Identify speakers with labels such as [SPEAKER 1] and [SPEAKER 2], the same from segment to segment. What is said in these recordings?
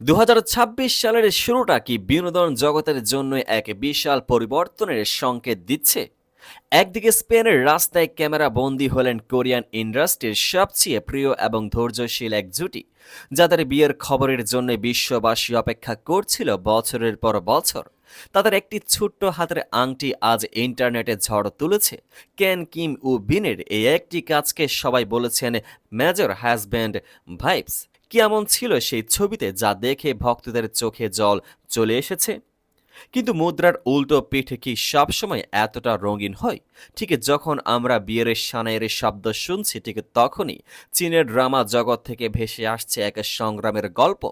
[SPEAKER 1] দু হাজার ছাব্বিশ সালের শুরুটা কি বিনোদন জগতের জন্য এক বিশাল পরিবর্তনের সংকেত দিচ্ছে? একদিকে স্পেনের রাস্তায় ক্যামেরা বন্দী হলেন কোরিয়ান ইন্ডাস্ট্রির সবচেয়ে প্রিয় এবং ধৈর্যশীল এক জুটি, যাদের বিয়ের খবরের জন্য বিশ্ববাসী অপেক্ষা করছিল বছরের পর বছর। তাদের একটি ছোট্ট হাতের আংটি আজ ইন্টারনেটে ঝড় তুলেছে। ক্যান কিম ও বিনের এই একটি কাজকে সবাই বলেছেন মেজর হ্যাজব্যান্ড ভাইবস কেমন ছিল সেই ছবিতে যা দেখে ভক্তদের চোখে জল চলে এসেছে? কিন্তু মুদ্রার উল্টো পিঠে কি সবসময় এতটা রঙিন হয়? ঠিক যখন আমরা বিয়ের সানাইয়ের শব্দ শুনছি, ঠিক তখনই চীনের ড্রামা জগৎ থেকে ভেসে আসছে এক সংগ্রামের গল্প।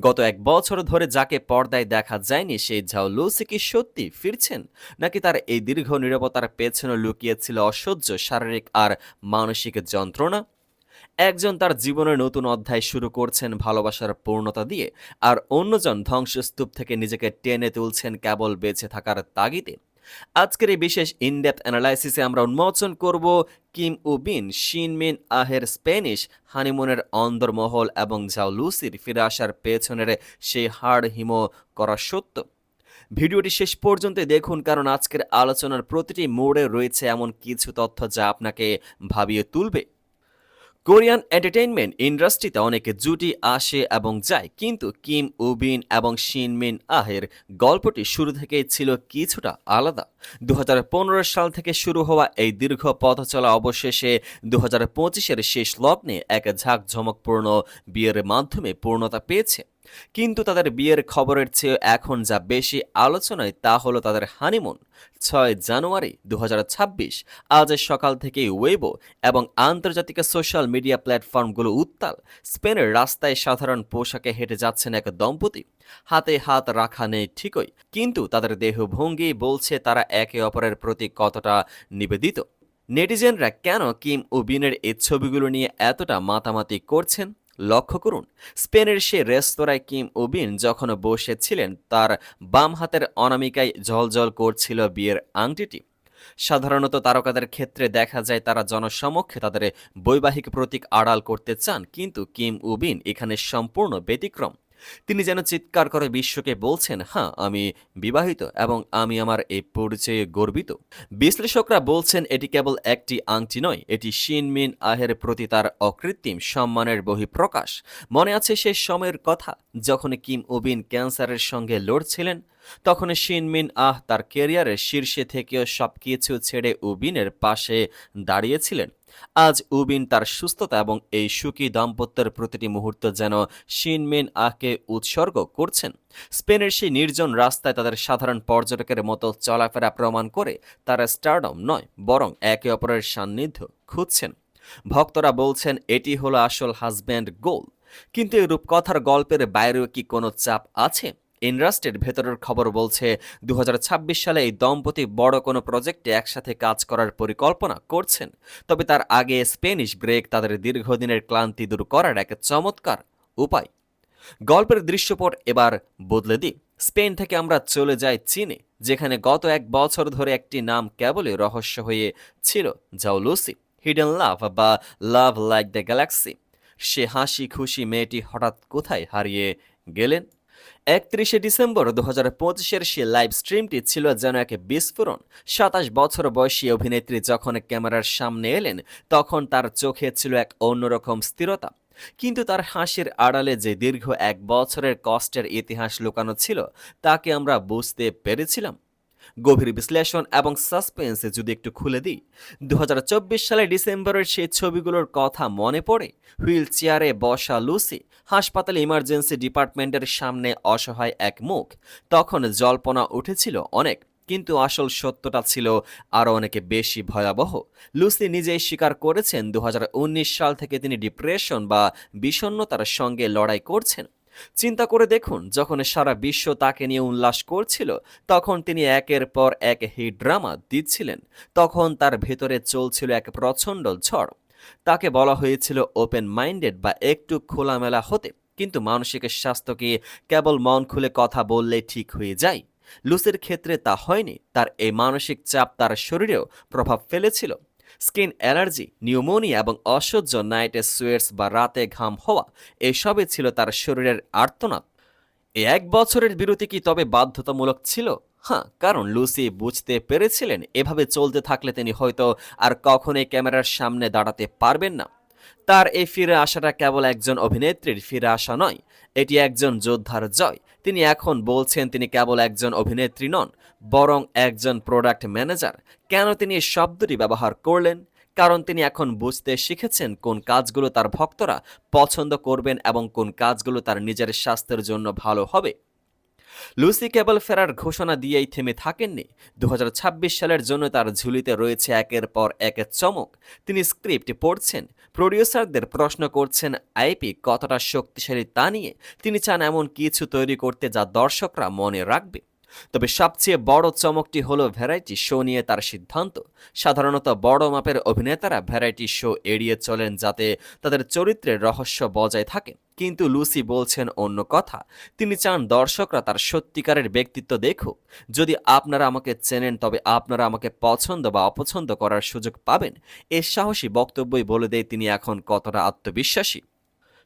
[SPEAKER 1] গত এক বছর ধরে যাকে পর্দায় দেখা যায়নি, সেই ঝাও লুসি কি সত্যি ফিরছেন? নাকি তার এই দীর্ঘ নিরবতার পেছনে লুকিয়েছিল অসহ্য শারীরিক আর মানসিক যন্ত্রণা? একজন তার জীবনের নতুন অধ্যায় শুরু করছেন ভালোবাসার পূর্ণতা দিয়ে, আর অন্যজন ধ্বংসস্তূপ থেকে নিজেকে টেনে তুলছেন কেবল বেঁচে থাকার তাগিদে। আজকের এই বিশেষ ইনডেপথ অ্যানালাইসিসে আমরা উন্মোচন করব কিম উবিন শিনমিন আহের স্পেনিশ হানিমুনের অন্দরমহল এবং ঝাও লুসির ফিরে আসার পেছনের সেই হাড় হিম করা সত্য। ভিডিওটি শেষ পর্যন্ত দেখুন, কারণ আজকের আলোচনার প্রতিটি মোড়ে রয়েছে এমন কিছু তথ্য যা আপনাকে ভাবিয়ে তুলবে। কোরিয়ান এন্টারটেইনমেন্ট ইন্ডাস্ট্রিতে অনেকে জুটি, আসে এবং যায়, কিন্তু কিম উবিন এবং শিন মিন আহের গল্পটি শুরু থেকেই ছিল কিছুটা আলাদা। দু হাজার পনেরো সাল থেকে শুরু হওয়া এই দীর্ঘ পথ চলা অবশেষে দু হাজার শেষ লগ্নে এক ঝাঁকঝমকপূর্ণ বিয়ের মাধ্যমে পূর্ণতা পেয়েছে। কিন্তু তাদের বিয়ের খবরের চেয়ে এখন যা বেশি আলোচনায় তা হলো তাদের হানিমুন, ছয় জানুয়ারি দু হাজার ছাব্বিশ। আজ সকাল থেকেই ওয়েবো এবং আন্তর্জাতিক সোশ্যাল মিডিয়া প্ল্যাটফর্মগুলো উত্তাল। স্পেনের রাস্তায় সাধারণ পোশাকে হেঁটে যাচ্ছেন এক দম্পতি। হাতে হাত রাখা নেই ঠিকই, কিন্তু তাদের দেহভঙ্গি বলছে তারা একে অপরের প্রতি কতটা নিবেদিত। নেটিজেনরা কেন কিম ও বিনের এই ছবিগুলো নিয়ে এতটা মাতামাতি করছেন? লক্ষ্য করুন, স্পেনের সে রেস্তোরাঁয় কিম ওবিন যখন বসেছিলেন, তার বাম হাতের অনামিকায় জলজল করছিল বিয়ের আংটিটি। সাধারণত তারকাদের ক্ষেত্রে দেখা যায় তারা জনসমক্ষে তাদের বৈবাহিক প্রতীক আড়াল করতে চান, কিন্তু কিম উবিন এখানে সম্পূর্ণ ব্যতিক্রম। তিনি যেন চিৎকার করে বিশ্বকে বলছেন হ্যাঁ আমি বিবাহিত এবং আমি আমার এই পরিচয়ে গর্বিত। বিশ্লেষকরা বলছেন, এটি কেবল একটি আংটি নয়, এটি শিনমিন আহের প্রতি তার অকৃত্রিম সম্মানের বহিঃপ্রকাশ। মনে আছে সে সময়ের কথা, যখন কিম ওবিন ক্যান্সারের সঙ্গে লড়ছিলেন তখন শিনমিন, আহ, তার কেরিয়ারের শীর্ষে থেকেও সবকিছু ছেড়ে উবিনের পাশে দাঁড়িয়েছিলেন। আজ উবিন তার সুস্থতা এবং এই সুখী দাম্পত্যের প্রতিটি মুহূর্ত যেন শিনমিন, আহকে উৎসর্গ করছেন। স্পেনের সেই নির্জন রাস্তায় তাদের সাধারণ পর্যটকের মতো চলাফেরা প্রমাণ করে তারা স্টারডম নয়, বরং একে অপরের সান্নিধ্য খুঁজছেন। ভক্তরা বলছেন, এটি হলো আসল হাজব্যান্ড গোল। কিন্তু এই রূপকথার গল্পের বাইরেও কি কোনো চাপ আছে? ইন্ডাস্ট্রির ভেতরের খবর বলছে দু হাজার ছাব্বিশ সালে এই দম্পতি বড় কোনো প্রজেক্টে একসাথে কাজ করার পরিকল্পনা করছেন। তবে তার আগে স্পেনিশ ব্রেক তাদের দীর্ঘদিনের ক্লান্তি দূর করার এক চমৎকার উপায়। গল্পের দৃশ্যপট এবার বদলে দিই। স্পেন থেকে আমরা চলে যাই চীনে, যেখানে গত এক বছর ধরে একটি নাম কেবলই রহস্য হয়ে ছিল যাও লুসি হিডেন লাভ বা লাভ লাইক দ্য গ্যালাক্সি সে হাসি খুশি মেয়েটি হঠাৎ কোথায় হারিয়ে গেলেন? একত্রিশে ডিসেম্বর দু হাজার পঁচিশের সে লাইভ স্ট্রিমটি ছিল যেন এক বিস্ফোরণ। সাতাশ বছর বয়সী অভিনেত্রী যখন ক্যামেরার সামনে এলেন, তখন তার চোখে ছিল এক অন্যরকম স্থিরতা। কিন্তু তার হাসির আড়ালে যে দীর্ঘ এক বছরের কষ্টের ইতিহাস লুকানো ছিল, তাকে আমরা বুঝতে পেরেছিলাম। গভীর বিশ্লেষণ এবং সাসপেন্সে যদি একটু খুলে দিই দু সালে ডিসেম্বরের সেই ছবিগুলোর কথা মনে পড়ে? হুইল চেয়ারে বসা লুসি হাসপাতালে ইমার্জেন্সি ডিপার্টমেন্টের সামনে অসহায় এক মুখ। তখন জল্পনা উঠেছিল অনেক, কিন্তু আসল সত্যটা ছিল আরও অনেকে বেশি ভয়াবহ। লুসি নিজেই স্বীকার করেছেন দু হাজার উনিশ সাল থেকে তিনি ডিপ্রেশন বা বিষণ্নতার সঙ্গে লড়াই করছেন। চিন্তা করে দেখুন, যখন সারা বিশ্ব তাকে নিয়ে উল্লাস করছিল, তখন তিনি একের পর এক হিট ড্রামা দিচ্ছিলেন। তখন তার ভেতরে চলছিল এক প্রচণ্ড ঝড়। তাকে বলা হয়েছিল ওপেন মাইন্ডেড বা একটু খোলামেলা হতে। কিন্তু মানসিক স্বাস্থ্যকে কেবল মন খুলে কথা বললে ঠিক হয়ে যায়? লুসের ক্ষেত্রে তা হয়নি। তার এই মানসিক চাপ তার শরীরেও প্রভাব ফেলেছিল। স্কিন অ্যালার্জি, নিউমোনিয়া এবং অসহ্য নাইটে সুয়েটস বা রাতে ঘাম হওয়া, এসবই ছিল তার শরীরের আর্তনাদ। এক বছরের বিরতি কি তবে বাধ্যতামূলক ছিল? হ্যাঁ কারণ লুসি বুঝতে পেরেছিলেন, এভাবে চলতে থাকলে তিনি হয়তো আর কখনোই ক্যামেরার সামনে দাঁড়াতে পারবেন না। তার এই ফিরে আসাটা কেবল একজন অভিনেত্রীর ফিরে আসা নয়, এটি একজন যোদ্ধার জয়। তিনি এখন বলছেন তিনি কেবল একজন অভিনেত্রী নন, বরং একজন প্রোডাক্ট ম্যানেজার কেন তিনি এই শব্দটি ব্যবহার করলেন? কারণ তিনি এখন বুঝতে শিখেছেন কোন কাজগুলো তার ভক্তরা পছন্দ করবেন এবং কোন কাজগুলো তার নিজের স্বাস্থ্যের জন্য ভালো হবে। লুসি কেবল ফেরার ঘোষণা দিয়েই থেমে থাকেননি। দু হাজার ছাব্বিশ সালের জন্য তার ঝুলিতে রয়েছে একের পর এক চমক। তিনি স্ক্রিপ্ট পড়ছেন, প্রডিউসারদের প্রশ্ন করছেন, আইপি কতটা শক্তিশালী তা নিয়ে। তিনি চান এমন কিছু তৈরি করতে যা দর্শকরা মনে রাখবে। তবে সবচেয়ে বড় চমকটি হলো ভ্যারাইটি শো নিয়ে তার সিদ্ধান্ত। সাধারণত বড় মাপের অভিনেতারা ভ্যারাইটি শো এড়িয়ে চলেন যাতে তাদের চরিত্রের রহস্য বজায় থাকে। কিন্তু লুসি বলছেন অন্য কথা। তিনি চান দর্শকরা তার সত্যিকারের ব্যক্তিত্ব দেখুক। যদি আপনারা আমাকে চেনেন, তবে আপনারা আমাকে পছন্দ বা অপছন্দ করার সুযোগ পাবেন। এ সাহসী বক্তব্যই বলে দেয় তিনি এখন কতটা আত্মবিশ্বাসী।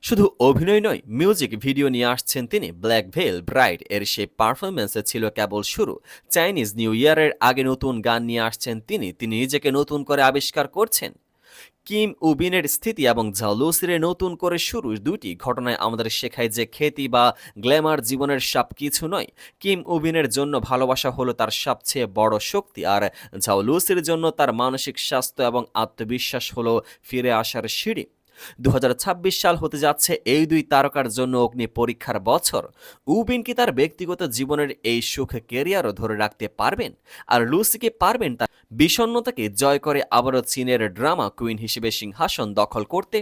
[SPEAKER 1] শুধু অভিনয় নয়, মিউজিক ভিডিও নিয়ে আসছেন তিনি। ব্ল্যাক ভেল ব্রাইড এর সেই পারফরমেন্সে ছিল কেবল শুরু। চাইনিজ নিউ ইয়ারের আগে নতুন গান নিয়ে আসছেন তিনি। তিনি নিজেকে নতুন করে আবিষ্কার করছেন। কিম উবিনের স্থিতি এবং ঝালুসিরে নতুন করে শুরু দুটি ঘটনায় আমাদের শেখায় যে খেতি বা গ্ল্যামার জীবনের সব কিছু নয়। কিম উবিনের জন্য ভালোবাসা হলো তার সবচেয়ে বড় শক্তি আর ঝাউলুসির জন্য তার মানসিক স্বাস্থ্য এবং আত্মবিশ্বাস হলো ফিরে আসার সিঁড়ি। দু হাজার ছাব্বিশ সাল হতে যাচ্ছে এই দুই তারকার জন্য অগ্নি পরীক্ষার বছর। উবিন কি তার ব্যক্তিগত জীবনের এই সুখ কেরিয়ারও ধরে রাখতে পারবেন? আর লুসিকে পারবেন তার বিষণ্ণতাকে জয় করে আবারও চীনের ড্রামা কুইন হিসেবে সিংহাসন দখল করতে?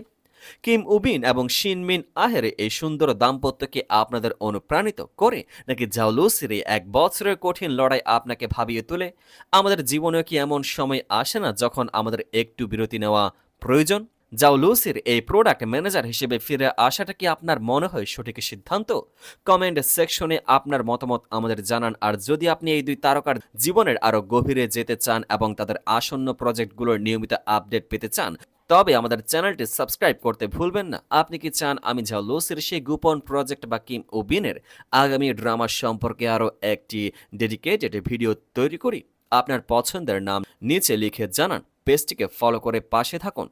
[SPEAKER 1] কিম উবিন এবং শিনমিন আহেরে এই সুন্দর দাম্পত্যকে আপনাদের অনুপ্রাণিত করে, নাকি জাউলুসির এই এক বছরের কঠিন লড়াই আপনাকে ভাবিয়ে তোলে? আমাদের জীবনেও কি এমন সময় আসে না যখন আমাদের একটু বিরতি নেওয়া প্রয়োজন? জাউলুসির এই প্রোডাক্ট ম্যানেজার হিসেবে ফিরে আসাটা কি আপনার মনে হয় সঠিক সিদ্ধান্ত? কমেন্ট সেকশনে আপনার মতামত আমাদের জানান। আর যদি আপনি এই দুই তারকার জীবনের আরও গভীরে যেতে চান এবং তাদের আসন্ন প্রজেক্টগুলোর নিয়মিত আপডেট পেতে চান, তবে আমাদের চ্যানেলটি সাবস্ক্রাইব করতে ভুলবেন না। আপনি কি চান আমি জাউলুসির সেই গোপন প্রজেক্ট বা কিম ওবিনের আগামী ড্রামা সম্পর্কে আরও একটি ডেডিকেটেড ভিডিও তৈরি করি? আপনার পছন্দের নাম নিচে লিখে জানান। পেজটিকে ফলো করে পাশে থাকুন।